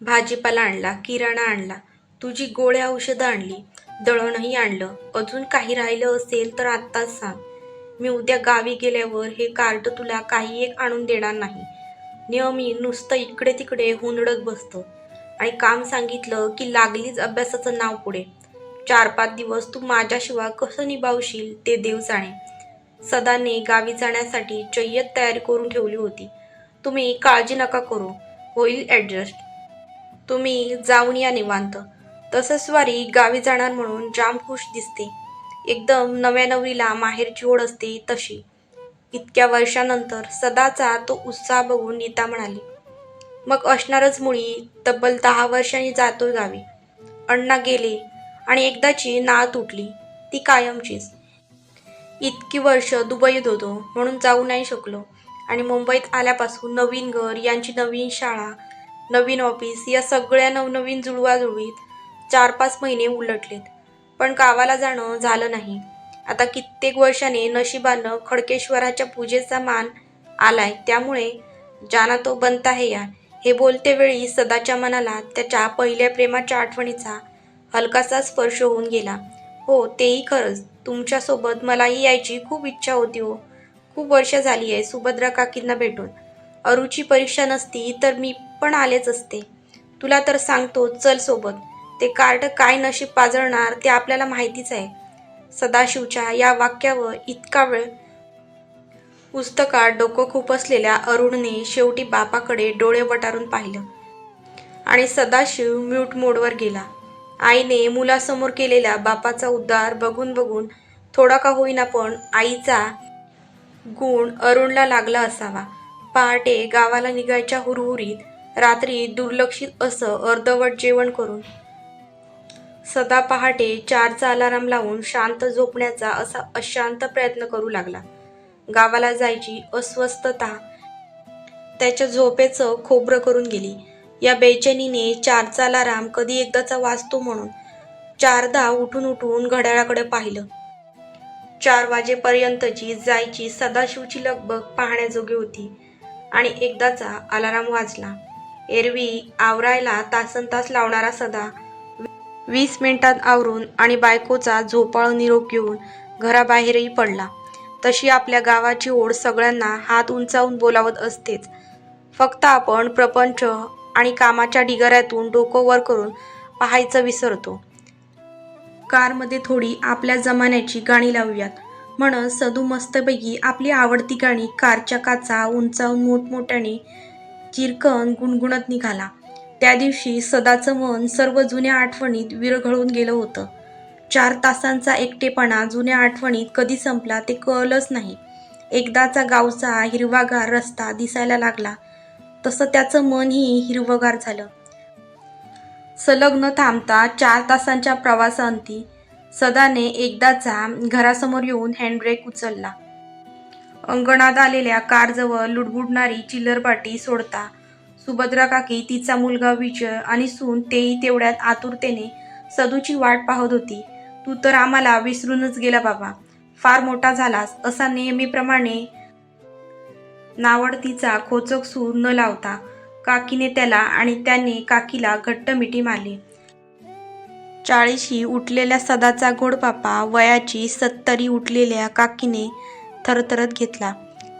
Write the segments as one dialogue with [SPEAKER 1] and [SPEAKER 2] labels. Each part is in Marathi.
[SPEAKER 1] भाजीपाला आणला किराणा आणला तुझी गोळ्या औषधं आणली दळणही आणलं. अजून काही राहिलं असेल तर आत्ताच सांग. मी उद्या गावी गेल्यावर हे कार्ड तुला काही एक आणून देणार नाही. नियमी नुसतं इकडे तिकडे हुंडडत बसतं. आणि काम सांगितलं की लागलीच अभ्यासाचं नाव पुढे. चार पाच दिवस तू माझ्याशिवाय कसं निभावशील ते देव जाणे. सदाने गावी जाण्यासाठी जय्यत तयारी करून ठेवली होती. तुम्ही काळजी नका करू. होईल ॲडजस्ट तुम्ही जाऊन या निवांत. तसं स्वारी गावी जाणार म्हणून जाम खुश दिसते. एकदम नव्या नवरीला माहेरची ओढ असते तशी. इतक्या वर्षानंतर सदाचा तो उत्साह बघून नीता म्हणाली मग असणारच मुळी तब्बल दहा वर्षांनी जातोय गावी. अण्णा गेले आणि एकदाची नाळ तुटली. ती कायमचीच. इतकी वर्ष दुबईत होतो म्हणून जाऊ नाही शकलो आणि मुंबईत आल्यापासून नवीन घर यांची नवीन शाळा नवीन ऑफिस या सगळ्या नवनवीन जुळवाजुळवीत चार पाच महिने उलटलेत. पण गावाला जाणं झालं नाही. आता कित्येक वर्षाने नशिबानं खडकेश्वराच्या पूजेचा मान आलाय. त्यामुळे जाना तो बनता है या हे बोलते वेळी सदाच्या मनाला त्याच्या पहिल्या प्रेमाच्या आठवणीचा हलकासा स्पर्श होऊन गेला. हो तेही खरंच. तुमच्यासोबत मलाही यायची खूप इच्छा होती हो. खूप वर्ष झाली आहे सुभद्रा काकींना भेटून. अरुची परीक्षा नसती तर मी पण आलेच असते. तुला तर सांगतो चल सोबत. ते कार्ड काय नशीब पाजळणार ते आपल्याला माहितीच आहे. सदाशिवच्या या वाक्यावर इतका वेळ पुस्तकात डोकं खुपसलेल्या अरुणने शेवटी बापाकडे डोळे वटारून पाहिलं. आणि सदाशिव म्यूट मोडवर गेला. आईने मुलासमोर केलेल्या बापाचा उद्धार बघून बघून थोडा का होईना पण आईचा गुण अरुणला लागला असावा. पहाटे गावाला निघायच्या हुरहुरीत रात्री दुर्लक्षित असं अर्धवट जेवण करून सदा पहाटे चारचा अलाराम लावून शांत झोपण्याचा असा अशांत प्रयत्न करू लागला. गावाला जायची अस्वस्थता त्याच्या झोपेचं खोबरं करून गेली. या बेचैनीने चारचा अलाराम कधी एकदाचा वाजतो म्हणून चारदा उठून उठून घड्याळाकडे पाहिलं. चार वाजेपर्यंतची जायची सदाशिवची लगबग पाहण्याजोगी होती आणि एकदाचा अलाराम वाजला. एरवी आवरायला तासन तास लावणारा सदा. वीस मिनिटात आवरून आणि बायकोचा झोपाळ निरोप घेऊन घराबाहेरही पडला. तशी आपल्या गावाची ओढ सगळ्यांना हात उंचावून बोलावत असतेच. फक्त आपण प्रपंच आणि कामाच्या ढिगाऱ्यातून डोकं वर करून पाहायचं विसरतो. कारमध्ये थोडी आपल्या जमान्याची गाणी लावूयात. म्हणत सदू मस्तपैकी आपली आवडती गाणी कारच्या काचा उंचावून मोठमोठ्याने चिरकन गुणगुणत निघाला. त्या दिवशी सदाचं मन सर्व जुन्या आठवणीत विरघळून गेलं होतं. चार तासांचा एकटेपणा जुन्या आठवणीत कधी संपला ते कळलंच नाही. एकदाचा गावचा हिरवागार रस्ता दिसायला लागला. तसं त्याचं मनही हिरवगार झालं. सलग न थांबता चार तासांच्या प्रवासांती सदाने एकदाचा घरासमोर येऊन हँडब्रेक उचलला. अंगणात आलेल्या कारजवळ लुडबुडणारी चिल्लरपाटी सोडता. सुभद्रा काकी तिचा मुलगा विजय आणि सून तेही तेवढ्यात आतुरतेने सदूची वाट पाहत होती. तू तर आम्हाला विसरूनच गेला बाबा. फार मोठा झालास. असा नेहमीप्रमाणे नावडतीचा खोचक सूर न लावता काकीने त्याला आणि त्याने काकीला घट्ट मिठी मारली. चाळीशी उठलेल्या सदाचा गोडपापा वयाची सत्तरी उठलेल्या काकीने थरथरत घेतला.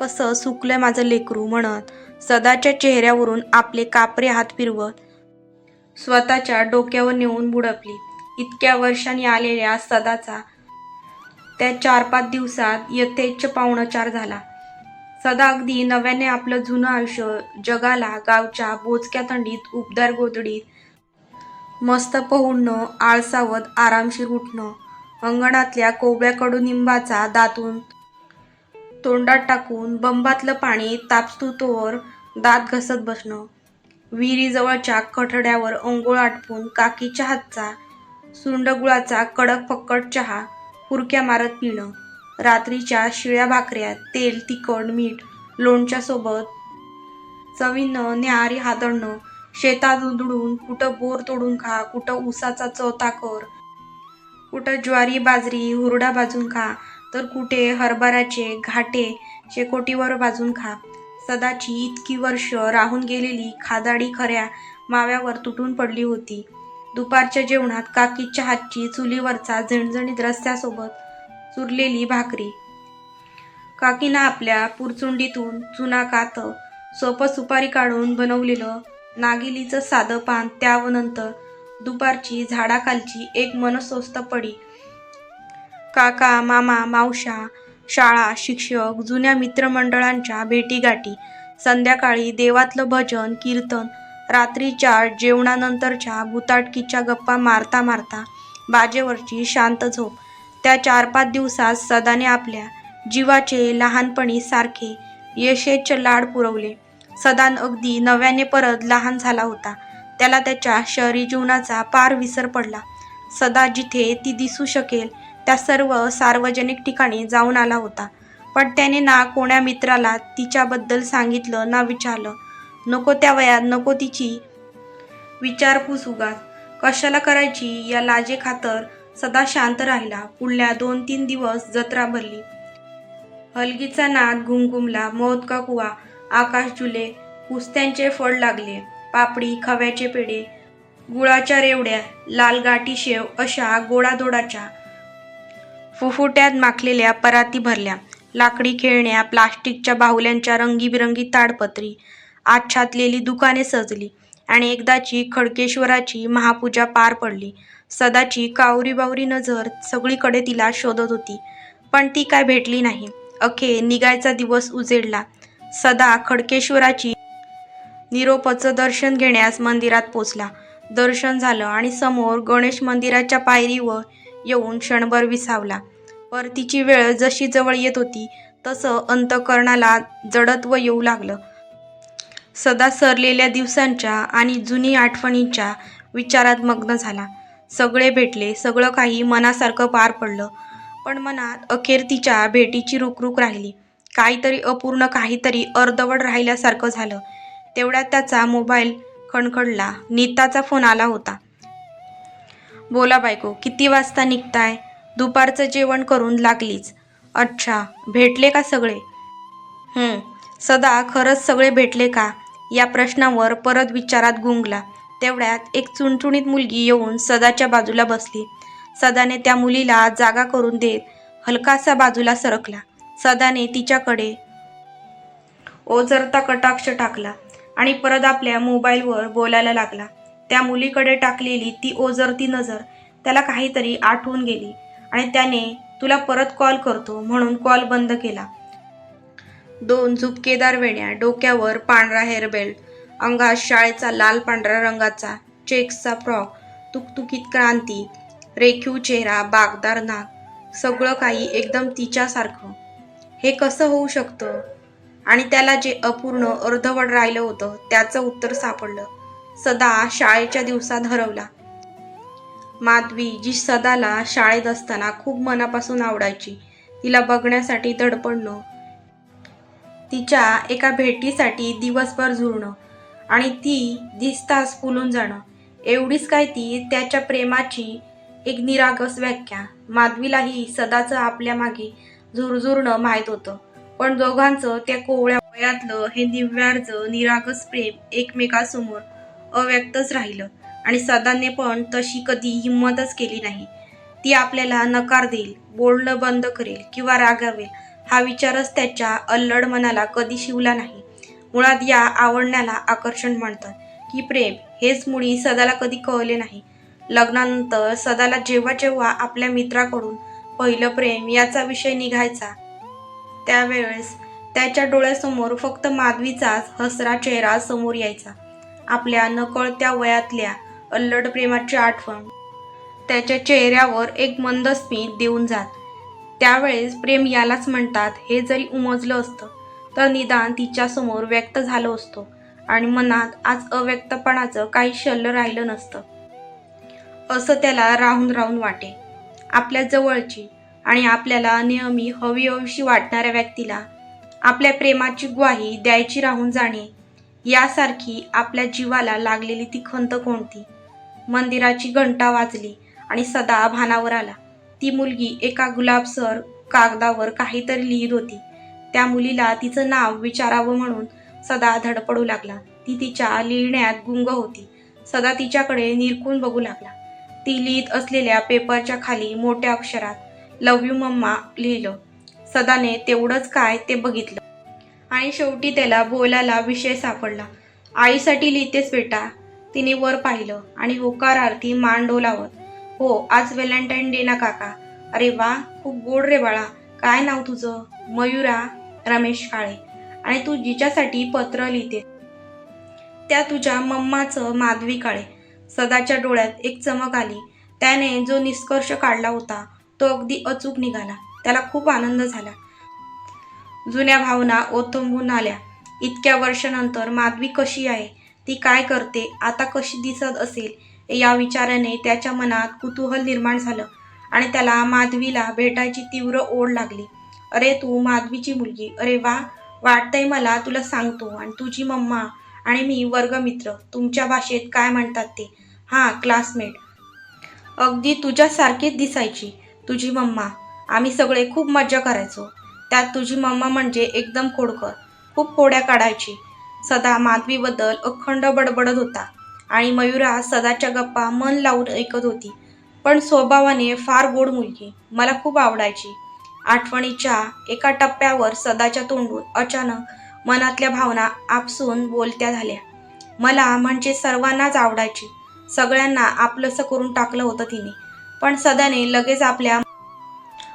[SPEAKER 1] कसं सुकलंय माझं लेकरू म्हणत सदाच्या चेहऱ्यावरून आपले कापरे हात फिरवत स्वतःच्या डोक्यावर नेऊन बुडपली इतक्या वर्षांनी आलेल्या सदाचा त्या चार पाच दिवसात यथेच्छ पाहुणचार झाला. सदा अगदी नव्याने आपलं जुनं आयुष्य जगाला गावच्या बोचक्या थंडीत उबदार गोदडीत मस्त पोहणं आळसावत आरामशीर उठणं अंगणातल्या कोवळ्या कडुनिंबाचा दातून तोंडात टाकून बंबातलं पाणी तापस्तुतोवर दात घसत बसणं. विहिरीजवळच्या कठड्यावर अंघोळ आटपून काकीच्या हातचा सुंडगुळाचा कडक फक्कट चहा हुरक्या मारत पिणं. रात्रीच्या शिळ्या भाकऱ्या तेल तिखट मीठ लोणच्यासोबत चवीनं न्याहारी हादळणं शेतात उधळून कुठं बोर तोडून खा कुठं ऊसाचा चौथा कर कुठं ज्वारी बाजरी हुरडा भाजून खा तर कुठे हरभऱ्याचे घाटे शेकोटीवर भाजून खा. सदाची इतकी वर्ष राहून गेलेली खादाडी खऱ्या माव्यावर तुटून पडली होती. दुपारच्या जेवणात काकीच्या हातची चुलीवरचा झणझणीत रस्त्यासोबत चुरलेली भाकरी. काकीनं आपल्या पुरचुंडीतून चुना कात सोपं सुपारी काढून बनवलेलं नागिलीचं साधं पान त्यानंतर दुपारची झाडाखालची एक मनसोस्त पडी काका मामा मावशा शाळा शिक्षक जुन्या मित्रमंडळांच्या भेटीगाठी संध्याकाळी देवातलं भजन कीर्तन रात्रीच्या जेवणानंतरच्या बुताटकीच्या गप्पा मारता मारता बाजेवरची शांत झोप. त्या चार पाच दिवसात सदाने आपल्या जीवाचे लहानपणी सारखे यशेचे लाड पुरवले. सदान अगदी नव्याने परत लहान झाला होता. त्याला त्याच्या शहरी जीवनाचा पार विसर पडला. सदा जिथे ती दिसू शकेल त्या सर्व सार्वजनिक ठिकाणी जाऊन आला होता. पण त्याने ना कोण्या मित्राला तिच्याबद्दल सांगितलं ना विचारलं. नको त्या वयात नको तिची विचारपूस उगाच. कशाला करायची या लाजे खातर सदा शांत राहिला. पुढल्या दोन तीन दिवस जत्रा भरली. हलगीचा नाद घुमघुमला मौत का कुवा? आकाश झुले. कुस्त्यांचे फळ लागले. पापडी खव्याचे पेढे गुळाच्या रेवड्या लालगाठी शेव अशा गोडाधोडाच्या फुफुट्यात माखलेल्या पराती भरल्या. लाकडी खेळण्या प्लास्टिकच्या बाहुल्यांच्या रंगीबिरंगी ताडपत्री आच्छादलेली दुकाने सजली आणि एकदाची खडकेश्वराची महापूजा पार पडली. सदाची कावरीबावरी नजर सगळीकडे तिला शोधत होती. पण ती काय भेटली नाही. अखे निघायचा दिवस उजेडला. सदा खडकेश्वराची निरोपचं दर्शन घेण्यास मंदिरात पोचला. दर्शन झालं आणि समोर गणेश मंदिराच्या पायरीवर येऊन क्षणभर विसावला. परतीची वेळ जशी जवळ येत होती तसं अंतकरणाला जडत्व येऊ लागलं. सदा सरलेल्या दिवसांच्या आणि जुनी आठवणींच्या विचारात मग्न झाला. सगळे भेटले सगळं काही मनासारखं पार पडलं. पण मनात अखेर तिच्या भेटीची रुकरुक राहिली. काहीतरी अपूर्ण काहीतरी अर्धवट राहिल्यासारखं झालं. तेवढ्यात त्याचा मोबाईल खणखणला. नीताचा फोन आला होता. बोला बायको किती वाजता निघताय? दुपारचं जेवण करून लागलीच. अच्छा भेटले का सगळे? सदा खरंच सगळे भेटले का? या प्रश्नावर परत विचारात गुंगला. तेवढ्यात एक चुणचुणीत मुलगी येऊन सदाच्या बाजूला बसली. सदाने त्या मुलीला जागा करून देत हलकासा बाजूला सरकला. सदाने तिच्याकडे ओझरता कटाक्ष टाकला आणि परत आपल्या मोबाईलवर बोलायला लागला. त्या मुलीकडे टाकलेली ती ओझरती नजर त्याला काहीतरी आठवून गेली आणि त्याने तुला परत कॉल करतो म्हणून कॉल बंद केला. दोन झुपकेदार वेण्या डोक्यावर पांढरा हेअरबेल्ट अंगात शाळेचा लाल पांढऱ्या रंगाचा चेक्सचा फ्रॉक तुकतुकीत क्रांती रेखीव चेहरा बागदार नाक सगळं काही एकदम तिच्यासारखं. हे कसं होऊ शकतं? आणि त्याला जे अपूर्ण अर्धवट राहिलं होतं त्याचं उत्तर सापडलं. सदा शाळेच्या दिवसात हरवला. माधवी जी सदाला शाळेत असताना खूप मनापासून आवडायची तिला बघण्यासाठी धडपडणं तिच्या एका भेटीसाठी दिवसभर झुरणं आणि ती दिसताच फुलून जाणं एवढीच काय ती त्याच्या प्रेमाची एक निरागस व्याख्या. माधवीलाही सदाचं आपल्या मागे झुरझुरणं माहीत होतं पण दोघांचं त्या कोवळ्या वयातलं हे निव्यार्ज निरागस प्रेम एकमेकासमोर अव्यक्तच राहिलं. आणि सदाने पण तशी कधी हिंमतच केली नाही. ती आपल्याला नकार देईल बोलणं बंद करेल किंवा रागावेल हा विचारच त्याच्या अल्लड मनाला कधी शिवला नाही. मुळात या आवडण्याला आकर्षण म्हणतात की प्रेम हेच मुळी सदाला कधी कळले नाही. लग्नानंतर सदाला जेव्हा जेव्हा आपल्या मित्राकडून पहिलं प्रेम याचा विषय निघायचा त्यावेळेस त्याच्या डोळ्यासमोर फक्त माधवीचाच हसरा चेहरा समोर यायचा. आपल्या नकळत्या वयातल्या अल्लड प्रेमाची आठवण त्याच्या चेहऱ्यावर एक मंद स्मित देऊन जात. त्यावेळेस प्रेम यालाच म्हणतात हे जरी उमजलं असतं तर निदान तिच्यासमोर व्यक्त झालं असतो आणि मनात आज अव्यक्तपणाचं काही शल्य राहिलं नसतं. असं त्याला राहून राहून वाटे. आपल्या जवळची आणि आपल्याला नेहमी हवी हवीशी वाटणाऱ्या व्यक्तीला आपल्या प्रेमाची ग्वाही द्यायची राहून जाणे यासारखी आपल्या जीवाला लागलेली ती खंत कोणती? मंदिराची घंटा वाजली आणि सदा भानावर आला. ती मुलगी एका गुलाबसर कागदावर काहीतरी लिहित होती. त्या मुलीला तिचं नाव विचारावं म्हणून सदा धडपडू लागला. ती तिच्या लिहिण्यात गुंग होती. सदा तिच्याकडे निरखून बघू लागला. ती लिहित असलेल्या पेपरच्या खाली मोठ्या अक्षरात लव यू मम्मा लिहिलं. सदाने तेवढंच काय ते बघितलं. आणि शेवटी त्याला बोलायला विषय सापडला. आईसाठी लिहितेस बेटा. तिने वर पाहिलं आणि होकारार्थी मान डोलावत हो आज व्हॅलेंटाईन डे ना काका. अरे वा खूप गोड रे बाळा. काय नाव तुझं? मयुरा रमेश काळे. आणि तू जिच्यासाठी पत्र लिहिते त्या तुझ्या मम्माचं माधवी काळे. सदाच्या डोळ्यात एक चमक आली. त्याने जो निष्कर्ष काढला होता तो अगदी अचूक निघाला. त्याला खूप आनंद झाला. जुन्या भावना ओथंबून आल्या. इतक्या वर्षानंतर माधवी कशी आहे? ती काय करते? आता कशी दिसत असेल? या विचाराने त्याच्या मनात कुतूहल निर्माण झालं आणि त्याला माधवीला भेटायची तीव्र ओढ लागली. अरे तू माधवीची मुलगी. अरे वा. वाटतंय मला तुला सांगतो आणि तुझी मम्मा आणि मी वर्गमित्र. तुमच्या भाषेत काय म्हणतात ते? हां क्लासमेट. अगदी तुझ्यासारखीच दिसायची. तुझी मम्मा. आम्ही सगळे खूप मज्जा करायचो. त्यात तुझी मम्मा म्हणजे एकदम खोडकर. खूप खोड्या काढायची. सदा माधवीबद्दल अखंड बडबडत होता. आणि मयुरा सदाच्या गप्पा मन लावून ऐकत होती. पण स्वभावाने फार गोड मुलगी. मला खूप आवडायची. आठवणीच्या एका टप्प्यावर सदाच्या तोंडून अचानक मनातल्या भावना आपसून बोलत्या झाल्या. मला म्हणजे सर्वांनाच आवडायची. सगळ्यांना आपलंसं करून टाकलं होतं तिने. पण सदाने लगेच आपल्या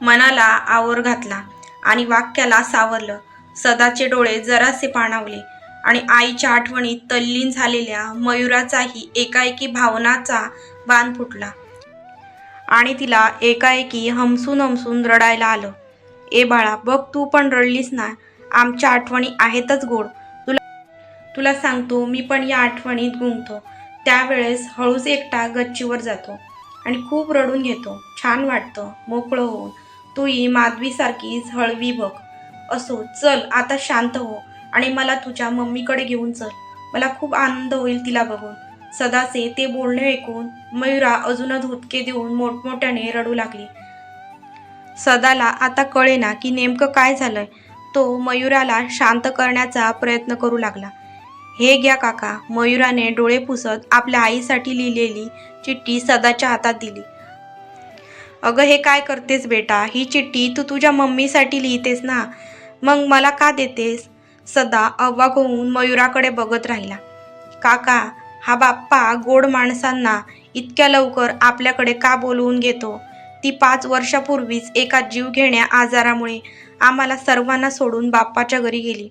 [SPEAKER 1] मनाला आवर घातला. आणि वाक्याला सावरलं. सदाचे डोळे जरासे पाणावले आणि आईच्या आठवणीत तल्लीन झालेल्या मयुराचाही एकाएकी भावनाचा बाण फुटला. आणि तिला एकाएकी हमसून हमसून रडायला आलं. ए बाळा बघ तू पण रडलीस ना. आमच्या आठवणी आहेतच गोड. तुला तुला सांगतो मी पण या आठवणीत गुंगतो. त्यावेळेस हळूच एकटा गच्चीवर जातो आणि खूप रडून घेतो. छान वाटतं. मोकळं होऊन. तूही माधवीसारखीच हळवी बघ. असो चल आता शांत हो आणि मला तुझ्या मम्मीकडे घेऊन चल. मला खूप आनंद होईल तिला बघून. सदाचे ते बोलणे ऐकून मयुरा अजून धुतके देऊन मोठमोठ्याने रडू लागली. सदाला आता कळेना की नेमकं काय झालंय. तो मयुराला शांत करण्याचा प्रयत्न करू लागला. हे घ्या काका मयुराने डोळे पुसत आपल्या आईसाठी लिहिलेली चिठ्ठी सदाच्या हातात दिली. अगं हे काय करतेस बेटा? ही चिठ्ठी तू तुझ्या मम्मीसाठी लिहितेस ना? मग मला का देतेस? सदा अवाक होऊन मयुराकडे बघत राहिला. काका हा बाप्पा गोड माणसांना इतक्या लवकर आपल्याकडे का बोलवून घेतो? ती पाच वर्षापूर्वीच एका जीवघेण्या आजारामुळे आम्हाला सर्वांना सोडून बाप्पाच्या घरी गेली.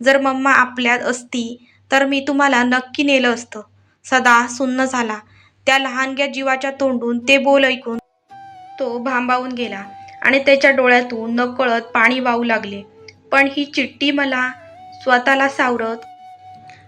[SPEAKER 1] जर मम्मा आपल्यात असती तर मी तुम्हाला नक्की नेलं असतं. सदा सुन्न झाला. त्या लहानग्या जीवाच्या तोंडून ते बोल ऐकून तो भांबावून गेला आणि त्याच्या डोळ्यातून नकळत पाणी वाहू लागले. पण ही चिठ्ठी मला स्वतःला सावरत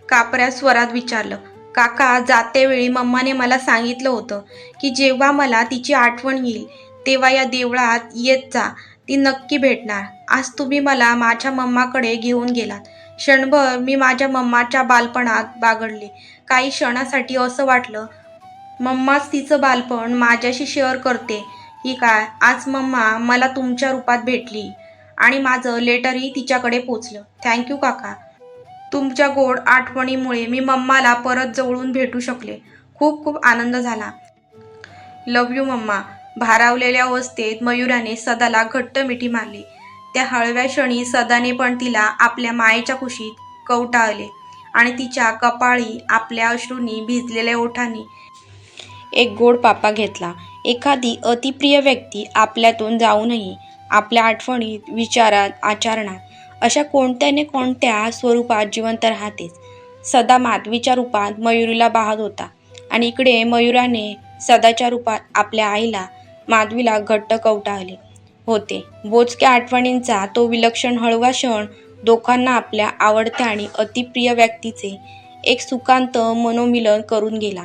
[SPEAKER 1] कापऱ्या स्वरात विचारलं काका जातेवेळी मम्माने मला सांगितलं होतं की जेव्हा मला तिची आठवण येईल तेव्हा या देवळात येत जा ती नक्की भेटणार. आज तुम्ही मला माझ्या मम्माकडे घेऊन गेलात. क्षणभर मी माझ्या मम्माच्या बालपणात बागडले. काही क्षणासाठी असं वाटलं मम्माच तिचं बालपण माझ्याशी शेअर करते ही काय आज मम्मा मला तुमच्या रूपात भेटली आणि माझं लेटरही तिच्याकडे पोचलं. थँक्यू काका. तुमच्या गोड आठवणीमुळे मी मम्माला परत जवळून भेटू शकले. खूप खूप आनंद झाला. लव यू मम्मा. भारावलेल्या अवस्थेत मयुराने सदाला घट्ट मिठी मारली. त्या हळव्या क्षणी सदाने पण तिला आपल्या मायेच्या कुशीत कवटाळले आणि तिच्या कपाळी आपल्या अश्रूंनी भिजलेल्या ओठांनी एक गोड पापा घेतला. एखादी अतिप्रिय व्यक्ती आपल्यातून जाऊनही आपल्या आठवणीत विचारात आचरणात अशा कोणत्या कोणत्या स्वरूपात जिवंत राहतेच. सदा माधवीच्या रूपात मयुरीला पाहत होता आणि इकडे मयुराने सदाच्या रूपात आपल्या आईला माधवीला घट्ट कवटाळले होते. बोचक्या आठवणींचा तो विलक्षण हळवा क्षण दोघांना आपल्या आवडत्या आणि अतिप्रिय व्यक्तीचे एक सुकांत मनोमिलन करून गेला.